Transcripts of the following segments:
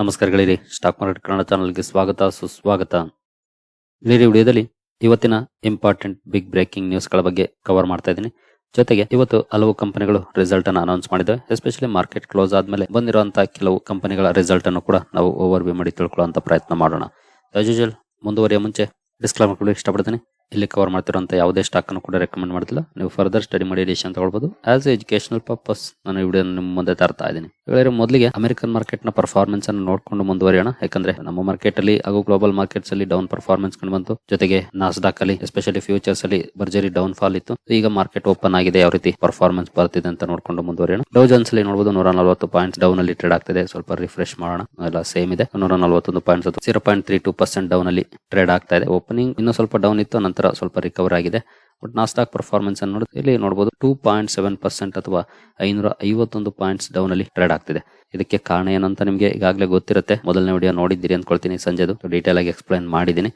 ನಮಸ್ಕಾರ ಗೆಳೆಯರಿ. Stock market Kannada ಚಾನಲ್ಗೆ ಸ್ವಾಗತ, ಸುಸ್ವಾಗತ. ಗೆಳೆಯರಿ ವಿಡಿಯೋದಲ್ಲಿ ಇವತ್ತಿನ ಇಂಪಾರ್ಟೆಂಟ್ ಬಿಗ್ ಬ್ರೇಕಿಂಗ್ ನ್ಯೂಸ್ಗಳ ಬಗ್ಗೆ ಕವರ್ ಮಾಡ್ತಾ ಇದ್ದೀನಿ. ಜೊತೆಗೆ ಇವತ್ತು ಹಲವು ಕಂಪನಿಗಳು ರಿಸಲ್ಟ್ ಅನ್ನು ಅನೌನ್ಸ್ ಮಾಡಿದ್ದಾವೆ. ಎಸ್ಪೆಷಲಿ ಮಾರ್ಕೆಟ್ ಕ್ಲೋಸ್ ಆದ್ಮೇಲೆ ಬಂದಿರುವಂತಹ ಕೆಲವು ಕಂಪನಿಗಳ ರಿಸಲ್ಟ್ ಅನ್ನು ಕೂಡ ನಾವು ಓವರ್ ವ್ಯೂ ಮಾಡಿ ತಿಳ್ಕೊಳ್ಳುವಂತ ಪ್ರಯತ್ನ ಮಾಡೋಣ. ಯೂಶುವಲ್ ಮುಂದುವರಿಯ ಮುಂಚೆ ಡಿಸ್ಕ್ಲೈಮರ್ ಕೊಡಲಿಕ್ಕೆ ಇಷ್ಟಪಡ್ತೀನಿ. ಇಲ್ಲಿ ಕವರ್ ಮಾಡ್ತಿರೋಂಥ ಯಾವುದೇ ಸ್ಟಾಕ್ ಅನ್ನು ಕೂಡ ರೆಕಮೆಂಡ್ ಮಾಡ್ತಿಲ್ಲ. ನೀವು ಫರ್ದರ್ ಸ್ಟಡಿ ಮಾಡಿ ಡಿಸಿಷನ್ ತಗೊಳ್ಬೋದು. ಆಸ್ ಎಜುಕೇಶನಲ್ ಪರ್ಪಸ್ ನಾನು ಈ ವಿಡಿಯೋ ನಿಮ್ಮ ಮುಂದೆ ತರ್ತಾ ಇದ್ದೀನಿ. ಹೇಳಿದ್ರೆ ಮೊದಲಿಗೆ ಅಮೆರಿಕನ್ ಮಾರ್ಕೆಟ್ನ ಪರ್ಫಾರ್ಮೆನ್ಸ್ ಅನ್ನು ನೋಡ್ಕೊಂಡು ಮುಂದುವರಿಯೋಣ. ಯಾಕಂದ್ರೆ ನಮ್ಮ ಮಾರ್ಕೆಟ್ ಅಲ್ಲಿ ಹಾಗೂ ಗ್ಲೋಬಲ್ ಮಾರ್ಕೆಟ್ಸ್ ಅಲ್ಲಿ ಡೌನ್ ಪರ್ಫಾರ್ಮೆನ್ಸ್ ಕಂಡು ಬಂತು. ಜೊತೆಗೆ ನಾಸ್ಡಾಕ್ ಅಲ್ಲಿ ಎಸ್ಪೆಷಲಿ ಫ್ಯೂಚರ್ಸ್ ಅಲ್ಲಿ ಭರ್ಜರಿ ಡೌನ್ ಫಾಲ್ ಇತ್ತು. ಈಗ ಮಾರ್ಕೆಟ್ ಓಪನ್ ಆಗಿದೆ, ಯಾವ ರೀತಿ ಪರ್ಫಾರ್ಮೆನ್ಸ್ ಬರ್ತಿದೆ ಅಂತ ನೋಡ್ಕೊಂಡು ಮುಂದುವರಿಯೋಣ. ಡೌ ಜನ್ಸ್ ಅಲ್ಲಿ ನೋಡಬಹುದು ನೂರ ನಲವತ್ತು ಪಾಯಿಂಟ್ಸ್ ಡೌನ್ ಅಲ್ಲಿ ಟ್ರೇಡ್ ಆಗ್ತಿದೆ. ಸ್ವಲ್ಪ ರಿಫ್ರೆಶ್ ಮಾಡೋಣ. ಎಲ್ಲ ಸೇಮ್ ಇದೆ. ನೂರ ನಲವತ್ತೊಂದು points zero point three two percent down ಅಲ್ಲಿ ಟ್ರೇಡ್ ಆಗ್ತಾ ಇದೆ. ಓಪನಿಂಗ್ ಇನ್ನೂ ಸ್ವಲ್ಪ ಡೌನ್ ಇತ್ತು. ನಂತರ ಸ್ವಲ್ಪ ರಿಕವರ್ ಆಗಿದೆ. ಬಟ್ ನಾಸ್ಟಾಕ್ ಪರ್ಫಾರ್ಮೆನ್ಸ್ ಅನ್ನು ನೋಡಿದ್ರೆ ಇಲ್ಲಿ ನೋಡಬಹುದು ಟೂ ಪಾಯಿಂಟ್ ಸೆವೆನ್ ಪರ್ಸೆಂಟ್ ಅಥವಾ ಐನೂರ ಐವತ್ತೊಂದು ಪಾಯಿಂಟ್ಸ್ ಡೌನ್ ಅಲ್ಲಿ ಟ್ರೇಡ್ ಆಗ್ತಿದೆ. ಇದಕ್ಕೆ ಕಾರಣ ಏನಂತ ನಿಮಗೆ ಈಗಾಗಲೇ ಗೊತ್ತಿರುತ್ತೆ. ಮೊದಲನೇ ವಿಡಿಯೋ ನೋಡಿದ್ದೀರಿ ಅಂದ್ಕೊಳ್ತೀನಿ ಸಂಜೆದು. ಡೀಟೇಲ್ ಆಗಿ ಎಕ್ಸ್ಪ್ಲೈನ್ ಮಾಡಿದ್ದೀನಿ.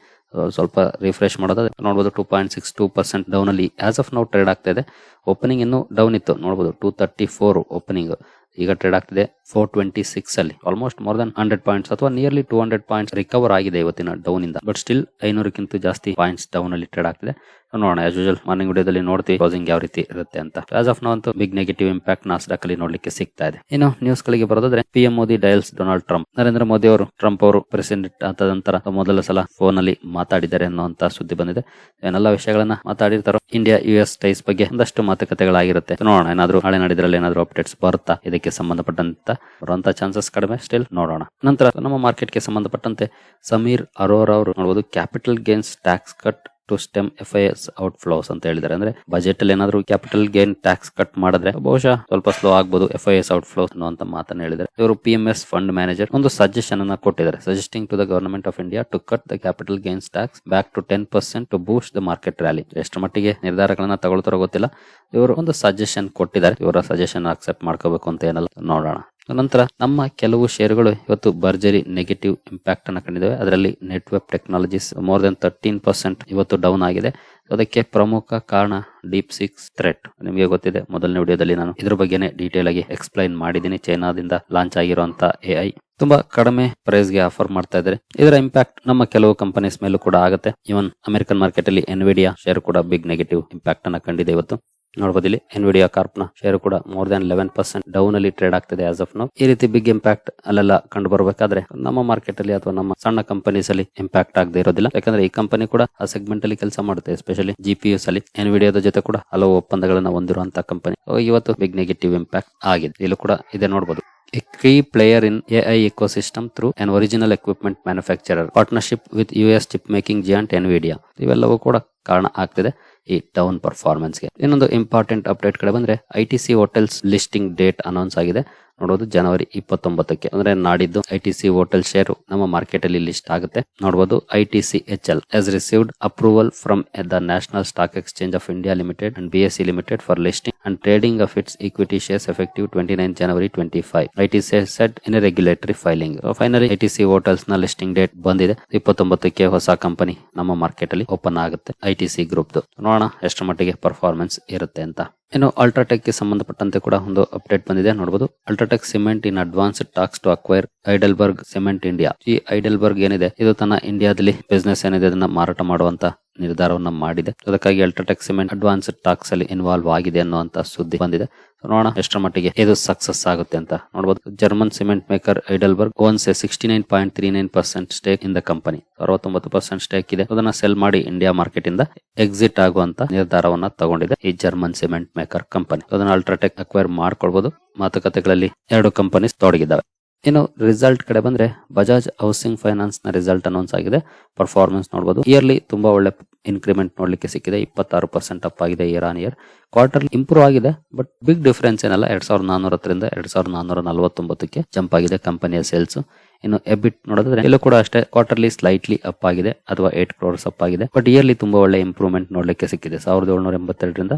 ಸ್ವಲ್ಪ ರಿಫ್ರೆಶ್ ಮಾಡೋದಾದ್ರೆ ನೋಡಬಹುದು two point six two percent down ಅಲ್ಲಿ ಆಸ್ ಆಫ್ ನಾವು ಟ್ರೇಡ್ ಆಗ್ತಾ ಇದೆ. ಓಪನಿಂಗ್ ಇನ್ನು ಡೌನ್ ಇತ್ತು. ನೋಡಬಹುದು ಟೂ ತರ್ಟಿ ಫೋರ್ ಓಪನಿಂಗ್ ಈಗ ಟ್ರೇಡ್ ಆಗ್ತಿದೆ. ಫೋರ್ ಟ್ವೆಂಟಿ ಸಿಕ್ಸ್ ಅಲ್ಲಿ. Almost more than hundred points ಅಥವಾ nearly two hundred points recover ಆಗಿದೆ ಇವತ್ತಿನ ಡೌನ್ ಇಂದ. ಬಟ್ ಸ್ಟಿಲ್ ಐನೂರಕ್ಕಿಂತ ಜಾಸ್ತಿ ಪಾಯಿಂಟ್ಸ್ ಡೌನ್ ಅಲ್ಲಿ ಟ್ರೇಡ್ ಆಗ್ತಿದೆ. ನೋಡೋಣ ಆಸ್ ಯೂಶಲ್ ಮಾರ್ನಿಂಗ್ ವಿಡಿಯೋದಲ್ಲಿ ನೋಡ್ತೀವಿ ಕ್ಲೋಸಿಂಗ್ ಯಾವ ರೀತಿ ಇರುತ್ತೆ ಅಂತ. ಆಸ್ ಆಫ್ ನಾವು ಅಂತೂ ಬಿಗ್ ನೆಗೆಟಿವ್ ಇಂಪ್ಯಾಕ್ಟ್ ನಾಸ್ಡಾಕ್ ಅಲ್ಲಿ ನೋಡ್ಲಿಕ್ಕೆ ಸಿಗ್ತಾ ಇದೆ. ಇನ್ನು ನ್ಯೂಸ್ ಗಳಿಗೆ ಬರೋದಾದ್ರೆ P M Modi dials Donald Trump Narendra Modi ಅವರು ಟ್ರಂಪ್ ಅವರು ಪ್ರೆಸಿಡೆಂಟ್ ಆದ ನಂತರ ಮೊದಲ ಸಲ ಫೋನ್ ಅಲ್ಲಿ ಮಾತಾಡಿದ್ದಾರೆ ಅನ್ನುವಂತ ಸುದ್ದಿ ಬಂದಿದೆ. ಏನೆಲ್ಲ ವಿಷಯಗಳನ್ನ ಮಾತಾಡಿರ್ತಾರೋ ಇಂಡಿಯಾ ಯು ಎಸ್ ಟೈಸ್ ಬಗ್ಗೆ ಒಂದಷ್ಟು ಮಾತುಕತೆಗಳಾಗಿರುತ್ತೆ. ನೋಡೋಣ, ಏನಾದ್ರು ಹಳೆ ನಡೆದ್ರಲ್ಲಿ ಏನಾದ್ರು ಅಪ್ಡೇಟ್ಸ್ ಬರುತ್ತಾ, ಇದಕ್ಕೆ ಸಂಬಂಧಪಟ್ಟಂತ ಬರುವಂತ ಚಾನ್ಸಸ್ ಕಡಿಮೆ. ಸ್ಟಿಲ್ ನೋಡೋಣ. ನಂತರ ನಮ್ಮ ಮಾರ್ಕೆಟ್ಗೆ ಸಂಬಂಧಪಟ್ಟಂತೆ ಸಮೀರ್ ಅರೋರ್ ಅವರು ನೋಡಬಹುದು capital gains tax cut to stem F I S outflows ಅಂತ ಹೇಳಿದ್ದಾರೆ. ಅಂದ್ರೆ ಬಜೆಟ್ ಅಲ್ಲಿ ಏನಾದ್ರು ಕ್ಯಾಪಿಟಲ್ ಗೇನ್ ಟ್ಯಾಕ್ಸ್ ಕಟ್ ಮಾಡಿದ್ರೆ ಬಹುಶಃ ಸ್ವಲ್ಪ ಸ್ಲೋ ಆಗ್ಬೋದು F I S outflows ಅನ್ನುವಂತ ಮಾತನ್ನ ಹೇಳಿದ್ದಾರೆ. ಇವರು P M S fund manager ಒಂದು ಸಜೆಷನ್ ಅನ್ನ ಕೊಟ್ಟಿದ್ದಾರೆ. Suggesting to the government of India to cut the capital gains tax back to ten percent to boost the market rally ಎಷ್ಟು ಮಟ್ಟಿಗೆ ನಿರ್ಧಾರಗಳನ್ನ ತಗೊಳ್ತಾರೋ ಗೊತ್ತಿಲ್ಲ. ಇವರು ಒಂದು ಸಜೆಷನ್ ಕೊಟ್ಟಿದ್ದಾರೆ. ಇವರ ಸಜೆಷನ್ ಅಕ್ಸೆಪ್ಟ್ ಮಾಡ್ಕೋಬೇಕು ಅಂತ ಏನಲ್ಲ ನೋಡೋಣ. ನಂತರ ನಮ್ಮ ಕೆಲವು ಷೇರುಗಳು ಇವತ್ತು ಭರ್ಜರಿ ನೆಗೆಟಿವ್ ಇಂಪ್ಯಾಕ್ಟ್ ಅನ್ನು ಕಂಡಿದ್ದಾವೆ. ಅದರಲ್ಲಿ network technologies more than thirteen percent ಇವತ್ತು ಡೌನ್ ಆಗಿದೆ. ಅದಕ್ಕೆ ಪ್ರಮುಖ ಕಾರಣ ಡೀಪ್ ಸಿಕ್ಸ್ ಥ್ರೆಟ್ ನಿಮಗೆ ಗೊತ್ತಿದೆ, ಮೊದಲನೇ ವಿಡಿಯೋದಲ್ಲಿ ನಾನು ಇದ್ರ ಬಗ್ಗೆನೇ ಡೀಟೇಲ್ ಆಗಿ ಎಕ್ಸ್ಪ್ಲೈನ್ ಮಾಡಿದ್ದೀನಿ. ಚೈನಾದಿಂದ ಲಾಂಚ್ ಆಗಿರುವಂತಹ ಎಐ ತುಂಬಾ ಕಡಿಮೆ ಪ್ರೈಸ್ಗೆ ಆಫರ್ ಮಾಡ್ತಾ ಇದ್ದಾರೆ. ಇದರ ಇಂಪ್ಯಾಕ್ಟ್ ನಮ್ಮ ಕೆಲವು ಕಂಪನೀಸ್ ಮೇಲೂ ಕೂಡ ಆಗುತ್ತೆ. ಇವನ್ ಅಮೆರಿಕನ್ ಮಾರ್ಕೆಟ್ ಅಲ್ಲಿ ಎನ್ವಿಡಿಯಾ ಶೇರ್ ಕೂಡ ಬಿಗ್ ನೆಗೆಟಿವ್ ಇಂಪ್ಯಾಕ್ಟ್ ಅನ್ನ ಕಂಡಿದೆ ಇವತ್ತು. ನೋಡಬಹುದು ಇಲ್ಲಿ ಎನ್ವಿಡಿಯಾ ಕಾರ್ಪ್ನ ಶೇರ್ ಕೂಡ more than eleven percent down ಅಲ್ಲಿ ಟ್ರೇಡ್ ಆಗ್ತಿದೆ ಆಸ್ ಆಫ್ ನೋ ಈ ರೀತಿ ಬಿಗ್ ಇಂಪ್ಯಾಕ್ಟ್ ಅಲ್ಲೆಲ್ಲ ಕಂಡು ಬರಬೇಕಾದ್ರೆ ನಮ್ಮ ಮಾರ್ಕೆಟ್ ಅಲ್ಲಿ ಅಥವಾ ನಮ್ಮ ಸಣ್ಣ ಕಂಪನೀಸ್ ಅಲ್ಲಿ ಇಂಪ್ಯಾಕ್ಟ್ ಆಗದೆ ಇರೋದಿಲ್ಲ. ಯಾಕಂದ್ರೆ ಈ ಕಂಪನಿ ಕೂಡ ಆ ಸೆಗ್ಮೆಂಟ್ ಅಲ್ಲಿ ಕೆಲಸ ಮಾಡುತ್ತೆ ಎಸ್ಪೆಷಲಿ ಜಿ ಪಿ ಎಸ್ ಅಲ್ಲಿ. ಎನ್ವಿಡಿಯಾದ ಜೊತೆ ಕೂಡ ಹಲವು ಒಪ್ಪಂದಗಳನ್ನ ಹೊಂದಿರುವಂತಹ ಕಂಪನಿ ಇವತ್ತು ಬಿಗ್ ನೆಗೆಟಿವ್ ಇಂಪ್ಯಾಕ್ಟ್ ಆಗಿದೆ. ಇಲ್ಲೂ ಕೂಡ ಇದೆ ನೋಡಬಹುದು a key player in AI ecosystem through an original equipment manufacturer. Partnership with US chip making giant Nvidia ಇವೆಲ್ಲವೂ ಕೂಡ ಕಾರಣ ಆಗ್ತಿದೆ. ಈ ಡೌನ್ ಪರ್ಫಾರ್ಮೆನ್ಸ್ಗೆ ಇನ್ನೊಂದು ಇಂಪಾರ್ಟೆಂಟ್ ಅಪ್ಡೇಟ್ ಕಡೆ ಬಂದ್ರೆ I T C hotels listing date announce ಆಗಿದೆ. ನೋಡಬಹುದು ಜನವರಿ ಇಪ್ಪತ್ತೊಂಬತ್ತಕ್ಕೆ. ಅಂದ್ರೆ ನಾಡಿದ್ದು I T C hotel share ನಮ್ಮ ಮಾರ್ಕೆಟ್ ಅಲ್ಲಿ ಲಿಸ್ಟ್ ಆಗುತ್ತೆ. ನೋಡಬಹುದು I T C H L S received approval from the national stock exchange of India limited and B S E limited for listing and trading of its equity shares effective twenty nine January twenty five I T C said in regulatory filing finally I T C ಹೋಟೆಲ್ಸ್ನ listing date ಬಂದಿದೆ. ಇಪ್ಪತ್ತೊಂಬತ್ತಕ್ಕೆ ಹೊಸ company ನಮ್ಮ market ಅಲ್ಲಿ open ಆಗುತ್ತೆ. I T C group ನೋಡೋಣ ಎಷ್ಟು ಮಟ್ಟಿಗೆ performance ಇರುತ್ತೆ ಅಂತ. ಇನ್ನು ಅಲ್ಟ್ರಾಟೆಕ್ಗೆ ಸಂಬಂಧಪಟ್ಟಂತೆ ಕೂಡ ಒಂದು ಅಪ್ಡೇಟ್ ಬಂದಿದೆ ನೋಡಬಹುದು UltraTech cement in advance talks to acquire Heidelberg cement India ಈ ಐಡಲ್ಬರ್ಗ್ ಏನಿದೆ? ಇದು ತನ್ನ ಇಂಡಿಯಾದಲ್ಲಿ ಬಿಸ್ನೆಸ್ ಏನಿದೆ, ಅದನ್ನ ಮಾರಾಟ ಮಾಡುವಂತ ನಿರ್ಧಾರವನ್ನ ಮಾಡಿದೆ. ಅದಕ್ಕಾಗಿ ಅಲ್ಟ್ರಾಟೆಕ್ ಸಿಮೆಂಟ್ ಅಡ್ವಾನ್ಸ್ ಟಾಕ್ಸ್ ಅಲ್ಲಿ ಇನ್ವಾಲ್ವ್ ಆಗಿದೆ ಅನ್ನುವಂತ ಸುದ್ದಿ ಬಂದಿದೆ. ನೋಡೋಣ ಎಷ್ಟರ ಮಟ್ಟಿಗೆ ಇದು ಸಕ್ಸಸ್ ಆಗುತ್ತೆ ಅಂತ ನೋಡಬಹುದು German cement maker Heidelberg owns sixty nine point three nine percent stake in the company ಅರವತ್ತೊಂಬತ್ತು ಪರ್ಸೆಂಟ್ ಸ್ಟೇಕ್ ಇದೆ. ಅದನ್ನ ಸೆಲ್ ಮಾಡಿ ಇಂಡಿಯಾ ಮಾರ್ಕೆಟ್ ಇಂದ ಎಕ್ಸಿಟ್ ಆಗುವಂತ ನಿರ್ಧಾರವನ್ನ ತಗೊಂಡಿದೆ ಈ ಜರ್ಮನ್ ಸಿಮೆಂಟ್ ಮೇಕರ್ ಕಂಪನಿ ಅದನ್ನ ಅಲ್ಟ್ರಾಟೆಕ್ ಅಕ್ವೈರ್ ಮಾಡ್ಕೊಳ್ಬಹುದು ಮಾತುಕತೆಗಳಲ್ಲಿ ಎರಡು ಕಂಪನೀಸ್ ತೊಡಗಿದ್ದಾವೆ. ಇನ್ನು ರಿಸಲ್ಟ್ ಕಡೆ ಬಂದ್ರೆ ಬಜಾಜ್ ಹೌಸಿಂಗ್ ಫೈನಾನ್ಸ್ನ ರಿಸಲ್ಟ್ ಅನೌನ್ಸ್ ಆಗಿದೆ. ಪರ್ಫಾರ್ಮೆನ್ಸ್ ನೋಡಬಹುದು ಇಯರ್ಲಿ ತುಂಬಾ ಒಳ್ಳೆ ಇನ್ಕ್ರಿಮೆಂಟ್ ನೋಡ್ಲಿಕ್ಕೆ ಸಿಕ್ಕಿದೆ. ಇಪ್ಪತ್ತಾರು ಪರ್ಸೆಂಟ್ ಅಪ್ ಆಗಿದೆ year on year quarter improve ಆಗಿದೆ ಬಟ್ ಬಿಗ್ ಡಿಫರೆನ್ಸ್ ಏನಲ್ಲ, ಎರಡ್ ಸಾವಿರದ ನಾನೂರ ಹತ್ತರಿಂದ ಎರಡ್ ಸಾವಿರದ ನಾನೂರ ನಲವತ್ತೊಂಬತ್ತಕ್ಕೆ ಜಂಪ್ ಆಗಿದೆ ಕಂಪನಿಯ ಸೇಲ್ಸ್ ಇನ್ನು ಎಬಿಟ್ ನೋಡಿದ್ರೆ ಇಲ್ಲೂ ಕೂಡ ಅಷ್ಟೇ ಕ್ವಾರ್ಟರ್ಲಿ ಸ್ಲೈಟ್ಲಿ ಅಪ್ ಆಗಿದೆ, ಅಥವಾ ಏಟ್ ಕ್ರೋರ್ಸ್ ಅಪ್ ಆಗಿದೆ. ಬಟ್ ಇಯರ್ಲಿ ತುಂಬಾ ಒಳ್ಳೆ ಇಂಪ್ರೂವ್ಮೆಂಟ್ ನೋಡ್ಲಿಕ್ಕೆ ಸಿಕ್ಕಿದೆ. ಸಾವಿರದ ಏಳ್ನೂರ ಎಂಬತ್ತೆರಡರಿಂದ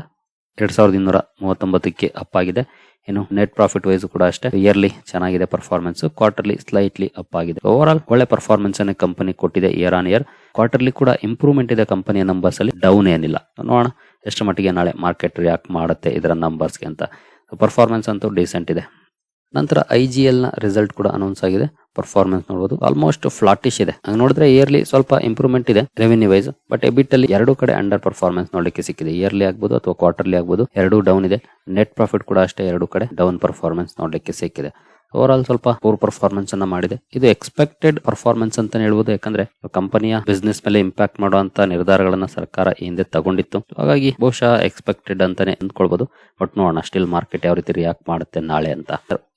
ಎರಡ್ ಸಾವಿರದ ಇನ್ನೂರ ಮೂವತ್ತೊಂಬತ್ತಕ್ಕೆ ಅಪ್ ಆಗಿದೆ ಏನು ನೆಟ್ ಪ್ರಾಫಿಟ್ ವೈಸ್ ಕೂಡ ಅಷ್ಟೇ. ಇಯರ್ಲಿ ಚೆನ್ನಾಗಿದೆ ಪರ್ಫಾರ್ಮೆನ್ಸ್ ಕ್ವಾರ್ಟರ್ಲಿ ಸ್ಲೈಟ್ಲಿ ಅಪ್ ಆಗಿದೆ. ಓವರ್ ಆಲ್ ಒಳ್ಳೆ ಪರ್ಫಾರ್ಮೆನ್ಸ್ ಅನ್ನ ಕಂಪನಿ ಕೊಟ್ಟಿದೆ ಇಯರ್ ಆನ್ ಇಯರ್ ಕ್ವಾರ್ಟರ್ಲಿ ಕೂಡ ಇಂಪ್ರೂವ್ಮೆಂಟ್ ಇದೆ ಕಂಪನಿಯ ನಂಬರ್ಸ್ ಅಲ್ಲಿ. ಡೌನ್ ಏನಿಲ್ಲ. ನೋಡೋಣ ಎಷ್ಟು ಮಟ್ಟಿಗೆ ನಾಳೆ ಮಾರ್ಕೆಟ್ ರಿಯಾಕ್ಟ್ ಮಾಡುತ್ತೆ ಇದರ ನಂಬರ್ಸ್ಗೆ ಅಂತ. ಪರ್ಫಾರ್ಮೆನ್ಸ್ ಅಂತೂ ಡೀಸೆಂಟ್ ಇದೆ. ನಂತರ ಐ ಜಿ ಎಲ್ನ ರಿಸಲ್ಟ್ ಕೂಡ ಅನೌನ್ಸ್ ಆಗಿದೆ. ಪರ್ಫಾರ್ಮೆನ್ಸ್ ನೋಡಬಹುದು ಆಲ್ಮೋಸ್ಟ್ ಫ್ಲಾಟಿಶ್ ಇದೆ. ಹಂಗ್ ನೋಡಿದ್ರೆ ಇಯರ್ಲಿ ಸ್ವಲ್ಪ ಇಂಪ್ರೂವ್ಮೆಂಟ್ ಇದೆ ರೆವೆನ್ಯೂ ವೈಸ್ ಬಟ್ ಎಬಿಟ್ ಅಲ್ಲಿ ಎರಡು ಕಡೆ ಅಂಡರ್ ಪರ್ಫಾರ್ಮೆನ್ಸ್ ನೋಡಲಿಕ್ಕೆ ಸಿಕ್ಕಿದೆ. ಇಯರ್ಲಿ ಆಗ್ಬೋದು ಅಥವಾ ಕ್ವಾರ್ಟರ್ಲಿ ಆಗ್ಬೋದು. ಎರಡು ಡೌನ್ ಇದೆ. ನೆಟ್ ಪ್ರಾಫಿಟ್ ಕೂಡ ಅಷ್ಟೇ ಎರಡು ಕಡೆ ಡೌನ್ ಪರ್ಫಾರ್ಮೆನ್ಸ್ ನೋಡಲಿಕ್ಕೆ ಸಿಕ್ಕಿದೆ. ಓವರ್ ಆಲ್ ಸ್ವಲ್ಪ ಪೂರ್ ಪರ್ಫಾರ್ಮೆನ್ಸ್ ಅನ್ನ ಮಾಡಿದೆ. ಇದು ಎಕ್ಸ್ಪೆಕ್ಟೆಡ್ ಪರ್ಫಾರ್ಮೆನ್ಸ್ ಅಂತ ಹೇಳ್ಬೋದು. ಯಾಕಂದ್ರೆ ಕಂಪನಿಯ ಬಿಸ್ನೆಸ್ ಮೇಲೆ ಇಂಪ್ಯಾಕ್ಟ್ ಮಾಡುವಂತ ನಿರ್ಧಾರಗಳನ್ನ ಸರ್ಕಾರ ಹಿಂದೆ ತಗೊಂಡಿತ್ತು. ಹಾಗಾಗಿ ಬಹುಶಃ ಎಕ್ಸ್ಪೆಕ್ಟೆಡ್ ಅಂತಾನೆ ಅಂದ್ಕೊಳ್ಬಹುದು ಬಟ್ ನೋಡೋಣ ಸ್ಟಿಲ್ ಮಾರ್ಕೆಟ್ ಯಾವ ರೀತಿ ರಿಯಾಕ್ಟ್ ಮಾಡುತ್ತೆ ನಾಳೆ ಅಂತ.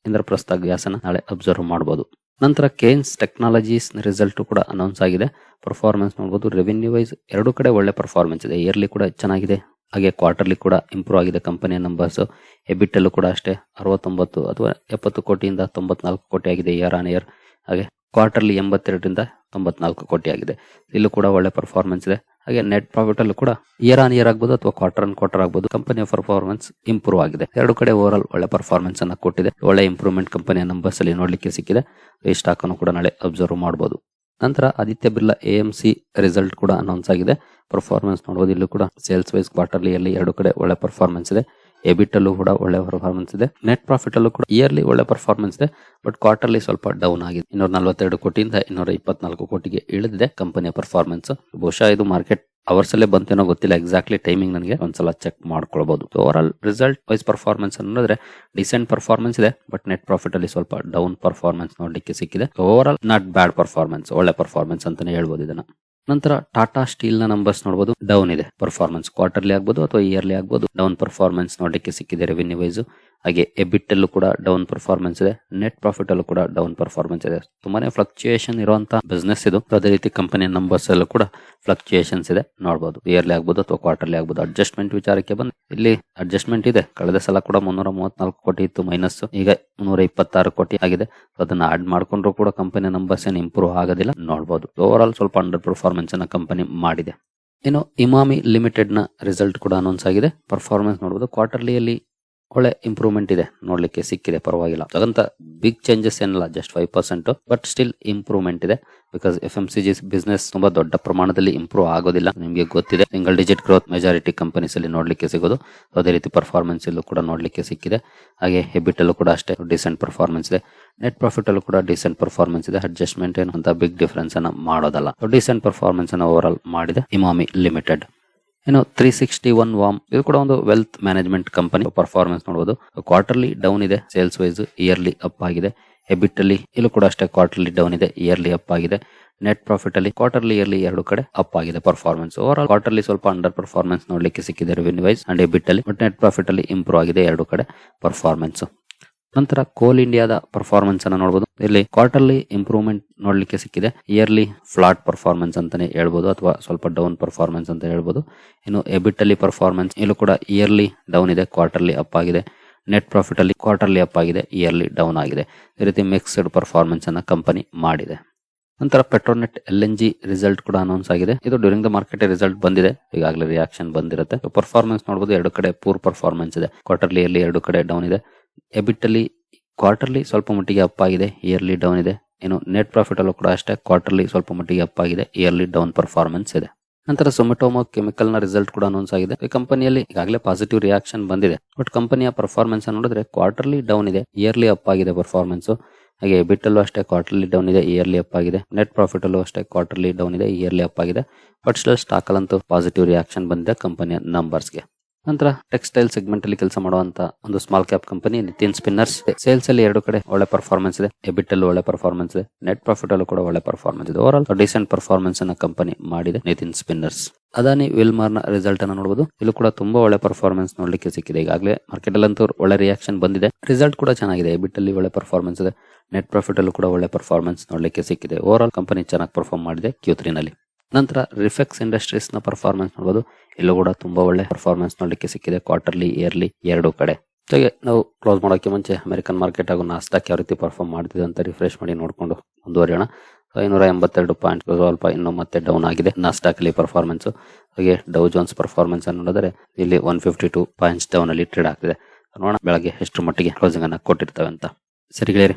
ಇಂದ್ರಪ್ರಸ್ಥ ಗ್ಯಾಸನ ನಾಳೆ ಅಬ್ಸರ್ವ್ ಮಾಡಬಹುದು ನಂತರ ಕೇನ್ಸ್ ಟೆಕ್ನಾಲಜೀಸ್ ರಿಸಲ್ಟ್ ಕೂಡ ಅನೌನ್ಸ್ ಆಗಿದೆ. ಪರ್ಫಾರ್ಮೆನ್ಸ್ ನೋಡಬಹುದು ರೆವೆನ್ಯೂ ವೈಸ್ ಎರಡು ಕಡೆ ಒಳ್ಳೆ ಪರ್ಫಾರ್ಮೆನ್ಸ್ ಇದೆ. ಇಯರ್ಲಿ ಕೂಡ ಚೆನ್ನಾಗಿದೆ. ಹಾಗೆ ಕ್ವಾರ್ಟರ್ಲಿ ಕೂಡ ಇಂಪ್ರೂವ್ ಆಗಿದೆ ಕಂಪನಿಯ ನಂಬರ್ಸ್ ಎಬಿಟಲ್ಲೂ ಕೂಡ ಅಷ್ಟೇ ಅರವತ್ತೊಂಬತ್ತು ಅಥವಾ ಎಪ್ಪತ್ತು ಕೋಟಿಯಿಂದ ತೊಂಬತ್ನಾಲ್ಕು ಕೋಟಿ ಆಗಿದೆ ಇಯರ್ ಆನ್ ಇಯರ್ ಹಾಗೆ ಕ್ವಾರ್ಟರ್ಲಿ ಎಂಬತ್ತೆರಡರಿಂದ ತೊಂಬತ್ನಾಲ್ಕು ಕೋಟಿ ಆಗಿದೆ. ಇಲ್ಲೂ ಕೂಡ ಒಳ್ಳೆ ಪರ್ಫಾರ್ಮೆನ್ಸ್ ಇದೆ. ಹಾಗೆ ನೆಟ್ ಪ್ರಾಫಿಟ್ ಅಲ್ಲೂ ಕೂಡ ಇಯರ್ ಆನ್ ಇಯರ್ ಆಗ್ಬೋದು ಅಥವಾ ಕ್ವಾರ್ಟರ್ ಆನ್ ಕ್ವಾರ್ಟರ್ ಆಗ್ಬೋದು ಕಂಪನಿಯ ಪರ್ಫಾರ್ಮೆನ್ಸ್ ಇಂಪ್ರೂವ್ ಆಗಿದೆ. ಎರಡು ಕಡೆ ಓವರ್ ಆಲ್ ಒಳ್ಳೆ ಪರ್ಫಾರ್ಮೆನ್ಸ್ ಅನ್ನ ಕೊಟ್ಟಿದೆ. ಒಳ್ಳೆ ಇಂಪ್ರೂವ್ಮೆಂಟ್ ಕಂಪನಿಯ ನಂಬರ್ಸ್ ಅಲ್ಲಿ ನೋಡ್ಲಿಕ್ಕೆ ಸಿಕ್ಕಿದೆ. ಈ ಸ್ಟಾಕ್ ಅನ್ನು ಕೂಡ ನಾಳೆ ಅಬ್ಸರ್ವ್ ಮಾಡಬಹುದು ನಂತರ Aditya Birla A M C result ಕೂಡ ಅನೌನ್ಸ್ ಆಗಿದೆ. ಪರ್ಫಾರ್ಮೆನ್ಸ್ ನೋಡಬಹುದು ಇಲ್ಲೂ ಕೂಡ ಸೇಲ್ಸ್ ವೈಸ್ ಕ್ವಾರ್ಟರ್ಲಿಯಲ್ಲಿ ಎರಡು ಕಡೆ ಒಳ್ಳೆ ಪರ್ಫಾರ್ಮೆನ್ಸ್ ಇದೆ. ಎಬಿಟ್ ಅಲ್ಲೂ ಕೂಡ ಒಳ್ಳೆ ಪರ್ಫಾರ್ಮೆನ್ಸ್ ಇದೆ. ನೆಟ್ ಪ್ರಾಫಿಟ್ ಅಲ್ಲೂ ಕೂಡ ಇಯರ್ಲಿ ಒಳ್ಳೆ ಪರ್ಫಾರ್ಮೆನ್ಸ್ ಇದೆ. ಬಟ್ ಕ್ವಾರ್ಟರ್ಲಿ ಸ್ವಲ್ಪ ಡೌನ್ ಆಗಿದೆ. ಇನ್ನೂರ ನಲವತ್ತೆರಡು ಕೋಟಿಯಿಂದ ಇನ್ನೂರ ಇಪ್ಪತ್ನಾಲ್ಕು ಕೋಟಿಗೆ ಇಳಿದಿದೆ ಕಂಪನಿಯ ಪರ್ಫಾರ್ಮೆನ್ಸ್ ಬಹುಶಃ ಇದು ಮಾರ್ಕೆಟ್ ಅವರ್ಸ್ ಅಲ್ಲೇ ಬಂತೇನೋ ಗೊತ್ತಿಲ್ಲ ಎಕ್ಸಾಕ್ಟ್ಲಿ ಟೈಮಿಂಗ್ ನನಗೆ ಒಂದ್ಸಲ ಚೆಕ್ ಮಾಡ್ಕೊಳ್ಬಹುದು overall result wise performance ಅನ್ನೋದ್ರೆ ಡಿಸೆಂಟ್ ಪರ್ಫಾರ್ಮೆನ್ಸ್ ಇದೆ ಬಟ್ ನೆಟ್ ಪ್ರಾಫಿಟ್ ಅಲ್ಲಿ ಸ್ವಲ್ಪ ಡೌನ್ ಪರ್ಫಾರ್ಮೆನ್ಸ್ ನೋಡ್ಲಿಕ್ಕೆ ಸಿಕ್ಕಿದೆ. Overall not bad performance ಒಳ್ಳೆ ಪರ್ಫಾರ್ಮೆನ್ಸ್ ಅಂತಾನೆ ಹೇಳ್ಬೋದು ಇದನ್ನ. ನಂತರ ಟಾಟಾ ಸ್ಟೀಲ್ನ ನಂಬರ್ಸ್ ನೋಡಬಹುದು ಡೌನ್ ಇದೆ. ಪರ್ಫಾರ್ಮೆನ್ಸ್ ಕ್ವಾರ್ಟರ್ಲಿ ಆಗ್ಬೋದು ಅಥವಾ ಇಯರ್ಲಿ ಆಗ್ಬೋದು ಡೌನ್ ಪರ್ಫಾರ್ಮೆನ್ಸ್ ನೋಡಲಿಕ್ಕೆ ಸಿಕ್ಕಿದೆ ರೆವಿನ್ಯೂ ವೈಸ್ ಹಾಗೆ ಎಬಿಟ್ ಅಲ್ಲೂ ಕೂಡ ಡೌನ್ ಪರ್ಫಾರ್ಮೆನ್ಸ್ ಇದೆ ನೆಟ್ ಪ್ರಾಫಿಟ್ ಅಲ್ಲೂ ಕೂಡ ಡೌನ್ ಪರ್ಫಾರ್ಮೆನ್ಸ್ ಇದೆ. ತುಂಬಾನೇ ಫ್ಲಕ್ಚುಯೇಷನ್ ಇರುವಂತಹ ಬಿಸ್ನೆಸ್ ಇದು. ಅದೇ ರೀತಿ ಕಂಪನಿ ನಂಬರ್ಸ್ ಅಲ್ಲೂ ಕೂಡ ಫ್ಲಕ್ಚುಯೇಷನ್ಸ್ ಇದೆ. ನೋಡಬಹುದು ಇಯರ್ಲಿ ಆಗ್ಬೋದು ಅಥವಾ ಕ್ವಾರ್ಟರ್ಲಿ ಆಗ್ಬೋದು. ಅಡ್ಜಸ್ಟ್ಮೆಂಟ್ ವಿಚಾರಕ್ಕೆ ಬಂದು, ಇಲ್ಲಿ ಅಡ್ಜಸ್ಟ್ಮೆಂಟ್ ಇದೆ. ಕಳೆದ ಸಲ ಕೂಡ ಮುನ್ನೂರ ಮೂವತ್ನಾಲ್ಕು ಕೋಟಿ ಇತ್ತು ಮೈನಸ್ ಈಗ ಮುನ್ನೂರ ಇಪ್ಪತ್ತಾರು ಕೋಟಿ ಆಗಿದೆ. ಅದನ್ನ ಆಡ್ ಮಾಡ್ಕೊಂಡ್ರು ಕೂಡ ಕಂಪನಿ ನಂಬರ್ಸ್ ಏನು ಇಂಪ್ರೂವ್ ಆಗೋದಿಲ್ಲ. ನೋಡಬಹುದು ಓವರ್ ಆಲ್ ಸ್ವಲ್ಪ ಅಂಡರ್ ಪರ್ಫಾರ್ಮೆನ್ಸ್ ಅನ್ನ ಕಂಪನಿ ಮಾಡಿದೆ. ಇನ್ನು ಇಮಾಮಿ ಲಿಮಿಟೆಡ್ನ ರಿಸಲ್ಟ್ ಕೂಡ ಅನೌನ್ಸ್ ಆಗಿದೆ. ಪರ್ಫಾರ್ಮೆನ್ಸ್ ನೋಡಬಹುದು ಕ್ವಾರ್ಟರ್ಲಿಯಲ್ಲಿ ಒಳ್ಳೆ ಇಂಪ್ರೂವ್ಮೆಂಟ್ ಇದೆ. ನೋಡ್ಲಿಕ್ಕೆ ಸಿಕ್ಕಿದೆ, ಪರವಾಗಿಲ್ಲ. ಅದಂತ ಬಿಗ್ ಚೇಂಜಸ್ ಏನಿಲ್ಲ just five percent but still improvement ಇದೆ. Because F M C G business ತುಂಬಾ ದೊಡ್ಡ ಪ್ರಮಾಣದಲ್ಲಿ ಇಂಪ್ರೂವ್ ಆಗೋದಿಲ್ಲ. ನಿಮಗೆ ಗೊತ್ತಿದೆ single digit growth majority companies ಅಲ್ಲಿ ನೋಡ್ಲಿಕ್ಕೆ ಸಿಗೋದು. ಅದೇ ರೀತಿ ಪರ್ಫಾರ್ಮೆನ್ಸ್ ಇಲ್ಲೂ ಕೂಡ ನೋಡ್ಲಿಕ್ಕೆ ಸಿಕ್ಕಿದೆ. ಹಾಗೆ ಹೆಬಿಟ್ ಅಲ್ಲೂ ಕೂಡ ಅಷ್ಟೇ ಡಿಸೆಂಟ್ ಪರ್ಫಾರ್ಮೆನ್ಸ್ ಇದೆ. ನೆಟ್ ಪ್ರಾಫಿಟ್ ಅಲ್ಲೂ ಕೂಡ ಡಿಸೆಂಟ್ ಪರ್ಫಾರ್ಮೆನ್ಸ್ ಇದೆ. ಅಡ್ಜಸ್ಟ್ಮೆಂಟ್ ಏನು ಅಂತ ಬಿಗ್ ಡಿಫರೆನ್ಸ್ ಅನ್ನ ಮಾಡೋದಲ್ಲ. ಡಿಸೆಂಟ್ ಪರ್ಫಾರ್ಮೆನ್ಸ್ ಅನ್ನ ಓವರ್ ಆಲ್ ಮಾಡಿದೆ. ಇಮಾಮಿ ಲಿಮಿಟೆಡ್ ಇನ್ನು ತ್ರೀ ಸಿಕ್ಸ್ಟಿ ಒನ್ ವಾಮ್ ಇದು ಕೂಡ ಒಂದು ವೆಲ್ತ್ ಮ್ಯಾನೇಜ್ಮೆಂಟ್ ಕಂಪನಿ ಪರ್ಫಾರ್ಮೆನ್ಸ್ ನೋಡಬಹುದು ಕ್ವಾರ್ಟರ್ಲಿ ಡೌನ್ ಇದೆ. ಸೇಲ್ಸ್ ವೈಸ್ ಇಯರ್ಲಿ ಅಪ್ ಆಗಿದೆ. ಎಬಿಟ್ ಅಲ್ಲಿ ಇಲ್ಲೂ ಕೂಡ ಅಷ್ಟೇ ಕ್ವಾರ್ಟರ್ಲಿ ಡೌನ್ ಇದೆ. ಇಯರ್ಲಿ ಅಪ್ ಆಗಿದೆ. ನೆಟ್ ಪ್ರಾಫಿಟ್ ಅಲ್ಲಿ ಕ್ವಾರ್ಟರ್ಲಿ ಇಯರ್ಲಿ ಎರಡು ಕಡೆ ಅಪ್ ಆಗಿದೆ ಪರ್ಫಾರ್ಮೆನ್ಸ್ ಓವರ್ ಆಲ್ ಕ್ವಾರ್ಟರ್ಲಿ ಸ್ವಲ್ಪ ಅಂಡರ್ ಪರ್ಫಾರ್ಮೆನ್ಸ್ ನೋಡ್ಲಿಕ್ಕೆ ಸಿಕ್ಕಿದೆ ರೆವೆನ್ಯೂ ವೈಸ್ ಅಂಡ್ ಎಬಿಟ್ ಅಲ್ಲಿ ಬಟ್ ನೆಟ್ ಪ್ರಾಫಿಟ್ ಅಲ್ಲಿ ಇಂಪ್ರೂವ್ ಆಗಿದೆ ಎರಡು ಕಡೆ ಪರ್ಫಾರ್ಮೆನ್ಸ್ ನಂತರ ಕೋಲ್ ಇಂಡಿಯಾದ ಪರ್ಫಾರ್ಮೆನ್ಸ್ ಅನ್ನ ನೋಡಬಹುದು ಇಲ್ಲಿ ಕ್ವಾರ್ಟರ್ಲಿ ಇಂಪ್ರೂವ್ಮೆಂಟ್ ನೋಡ್ಲಿಕ್ಕೆ ಸಿಕ್ಕಿದೆ. ಇಯರ್ಲಿ ಫ್ಲಾಟ್ ಪರ್ಫಾರ್ಮೆನ್ಸ್ ಅಂತಾನೆ ಹೇಳ್ಬೋದು ಅಥವಾ ಸ್ವಲ್ಪ ಡೌನ್ ಪರ್ಫಾರ್ಮೆನ್ಸ್ ಅಂತ ಹೇಳ್ಬೋದು. ಇನ್ನು ಎಬಿಟ್ ಅಲ್ಲಿ ಪರ್ಫಾರ್ಮೆನ್ಸ್ ಇಲ್ಲೂ ಕೂಡ ಇಯರ್ಲಿ ಡೌನ್ ಇದೆ ಕ್ವಾರ್ಟರ್ಲಿ ಅಪ್ ಆಗಿದೆ. ನೆಟ್ ಪ್ರಾಫಿಟ್ ಅಲ್ಲಿ ಕ್ವಾರ್ಟರ್ಲಿ ಅಪ್ ಆಗಿದೆ ಇಯರ್ಲಿ ಡೌನ್ ಆಗಿದೆ. ಈ ರೀತಿ ಮಿಕ್ಸ್ಡ್ ಪರ್ಫಾರ್ಮೆನ್ಸ್ ಅನ್ನ ಕಂಪನಿ ಮಾಡಿದೆ. ನಂತರ Petronet L N G result ಕೂಡ ಅನೌನ್ಸ್ ಆಗಿದೆ. ಇದು ಡ್ಯೂರಿಂಗ್ ದ ಮಾರ್ಕೆಟ್ ರಿಸಲ್ಟ್ ಬಂದಿದೆ. ಈಗಾಗಲೇ ರಿಯಾಕ್ಷನ್ ಬಂದಿರುತ್ತೆ. ಪರ್ಫಾರ್ಮೆನ್ಸ್ ನೋಡಬಹುದು ಎರಡು ಕಡೆ ಪೂರ್ ಪರ್ಫಾರ್ಮೆನ್ಸ್ ಇದೆ. ಕ್ವಾರ್ಟರ್ಲಿಯಲ್ಲಿ ಎರಡು ಕಡೆ ಡೌನ್ ಇದೆ. ಎಬಿಟ್ ಅಲ್ಲಿ ಕ್ವಾರ್ಟರ್ಲಿ ಸ್ವಲ್ಪ ಮಟ್ಟಿಗೆ ಅಪ್ ಆಗಿದೆ ಇಯರ್ಲಿ ಡೌನ್ ಇದೆ. ಏನು ನೆಟ್ ಪ್ರಾಫಿಟ್ ಅಲ್ಲೂ ಕೂಡ ಅಷ್ಟೇ ಕ್ವಾರ್ಟರ್ಲಿ ಸ್ವಲ್ಪ ಮಟ್ಟಿಗೆ ಅಪ್ ಆಗಿದೆ ಇಯರ್ಲಿ ಡೌನ್ ಪರ್ಫಾರ್ಮೆನ್ಸ್ ಇದೆ. ನಂತರ ಸೊಮೆಟೋಮೋ ಕೆಮಿಕಲ್ನ ರಿಸಲ್ಟ್ ಕೂಡ ಅನೌನ್ಸ್ ಆಗಿದೆ. ಈ ಕಂಪನಿಯಲ್ಲಿ ಈಗಾಗಲೇ ಪಾಸಿಟಿವ್ ರಿಯಾಕ್ಷನ್ ಬಂದಿದೆ. ಬಟ್ ಕಂಪನಿಯ ಪರ್ಫಾರ್ಮೆನ್ಸ್ ನೋಡಿದ್ರೆ ಕ್ವಾರ್ಟರ್ಲಿ ಡೌನ್ ಇದೆ ಇಯರ್ಲಿ ಅಪ್ ಆಗಿದೆ ಪರ್ಫಾರ್ಮೆನ್ಸ್ ಹಾಗೆ ಎಬಿಟ್ ಅಲ್ಲೂ ಅಷ್ಟೇ ಕ್ವಾರ್ಟರ್ಲಿ ಡೌನ್ ಇದೆ ಇಯರ್ಲಿ ಅಪ್ ಆಗಿದೆ. ನೆಟ್ ಪ್ರಾಫಿಟ್ ಅಲ್ಲೂ ಅಷ್ಟೇ ಕ್ವಾರ್ಟರ್ಲಿ ಡೌನ್ ಇದೆ ಇಯರ್ಲಿ ಅಪ್ ಆಗಿದೆ. ಬಟ್ ಸ್ಟಿಲ್ ಸ್ಟಾಕ್ ಅಲ್ಲಂತೂ ಪಾಸಿಟಿವ್ ರಿಯಾಕ್ಷನ್ ಬಂದಿದೆ ಕಂಪನಿಯ ನಂಬರ್ಸ್ಗೆ ನಂತರ ಟೆಕ್ಸ್ಟೈಲ್ ಸೆಗ್ಮೆಂಟ್ ಅಲ್ಲಿ ಕೆಲಸ ಮಾಡುವಂತ ಒಂದು small cap company Nitin Spinners sales ಅಲ್ಲಿ ಎರಡು ಕಡೆ ಒಳ್ಳೆ ಪರ್ಫಾರ್ಮೆನ್ಸ್ ಇದೆ. ಎಬಿಟ್ ಅಲ್ಲೂ ಒಳ್ಳೆ ಪರ್ಫಾರ್ಮೆನ್ಸ್ ಇದೆ. ನೆಟ್ ಪ್ರಾಫಿಟ್ ಅಲ್ಲೂ ಕೂಡ ಒಳ್ಳೆ ಪರ್ಫಾರ್ಮೆನ್ಸ್ ಇದೆ. ಓವರ್ ಆಲ್ ಡಿಸೆಂಟ್ ಪರ್ಫಾರ್ಮೆನ್ಸ್ ಅನ್ನ ಕಂಪನಿ ಮಾಡಿದೆ ನಿತಿನ್ ಸ್ಪಿನ್ನರ್ಸ್ ಅದಾನಿ ವಿಲ್ಮಾರ್ನ ರಿಸಲ್ಟ್ ಅನ್ನ ನೋಡಬಹುದು ಇಲ್ಲೂ ಕೂಡ ತುಂಬಾ ಒಳ್ಳೆ ಪರ್ಫಾರ್ಮೆನ್ಸ್ ನೋಡ್ಲಿಕ್ಕೆ ಸಿಕ್ಕಿದೆ. ಈಗಾಗಲೇ ಮಾರ್ಕೆಟ್ ಅಂತೂ ಒಳ್ಳೆ ರಿಯಾಕ್ಷನ್ ಬಂದಿದೆ. ರಿಸಲ್ಟ್ ಕೂಡ ಚೆನ್ನಾಗಿದೆ. ಎಬಿಟ್ ಅಲ್ಲಿ ಒಳ್ಳೆ ಪರ್ಫಾರ್ಮೆನ್ಸ್ ಇದೆ. ನೆಟ್ ಪ್ರಾಫಿಟ್ ಅಲ್ಲೂ ಕೂಡ ಒಳ್ಳೆ ಪರ್ಫಾರ್ಮೆನ್ಸ್ ನೋಡ್ಲಿಕ್ಕೆ ಸಿಕ್ಕಿದೆ. ಓವರ್ ಆಲ್ ಕಂಪನಿ ಚೆನ್ನಾಗಿ ಪರ್ಫಾರ್ಮ್ ಮಾಡಿದೆ ಕ್ಯೂ ನಲ್ಲಿ. ನಂತರ ರಿಫೆಕ್ಸ್ ಇಂಡಸ್ಟ್ರೀಸ್ನ ಪರ್ಫಾರ್ಮೆನ್ಸ್ ನೋಡಬಹುದು ಇಲ್ಲೂ ಕೂಡ ತುಂಬಾ ಒಳ್ಳೆ ಪರ್ಫಾರ್ಮೆನ್ಸ್ ನೋಡಲಿಕ್ಕೆ ಸಿಕ್ಕಿದೆ ಕ್ವಾರ್ಟರ್ಲಿ ಇಯರ್ಲಿ ಎರಡು ಕಡೆ. ಜೊತೆಗೆ ನಾವು ಕ್ಲೋಸ್ ಮಾಡೋಕೆ ಮುಂಚೆ ಅಮೆರಿಕನ್ ಮಾರ್ಕೆಟ್ ಹಾಗೂ ನಾಸ್ಟಾಕ್ ಯಾವ ರೀತಿ ಪರ್ಫಾರ್ಮ್ ಮಾಡ್ತಿದೆ ಅಂತ ರಿಫ್ರೆಶ್ ಮಾಡಿ ನೋಡಿಕೊಂಡು ಮುಂದುವರಿಯೋಣ. ಐನೂರ ಎಂಬತ್ತೆರಡು ಪಾಯಿಂಟ್ ಸ್ವಲ್ಪ ಇನ್ನು ಮತ್ತೆ ಡೌನ್ ಆಗಿದೆ ನಾಸ್ಟಾಕ್ ಅಲ್ಲಿ ಪರ್ಫಾರ್ಮೆನ್ಸ್ ಹಾಗೆ ಡೌ ಜೋನ್ಸ್ ಪರ್ಫಾರ್ಮೆನ್ಸ್ ಅನ್ನು ನೋಡಿದ್ರೆ ಇಲ್ಲಿ one fifty two points down ಅಲ್ಲಿ ಟ್ರೇಡ್ ಆಗ್ತಿದೆ. ನೋಡೋಣ ಬೆಳಗ್ಗೆ ಎಷ್ಟು ಮಟ್ಟಿಗೆ ಕ್ಲೋಸಿಂಗ್ ಅನ್ನು ಕೊಟ್ಟಿರ್ತವೆ ಅಂತ. ಸರಿ ಗೆಳೆಯರಿ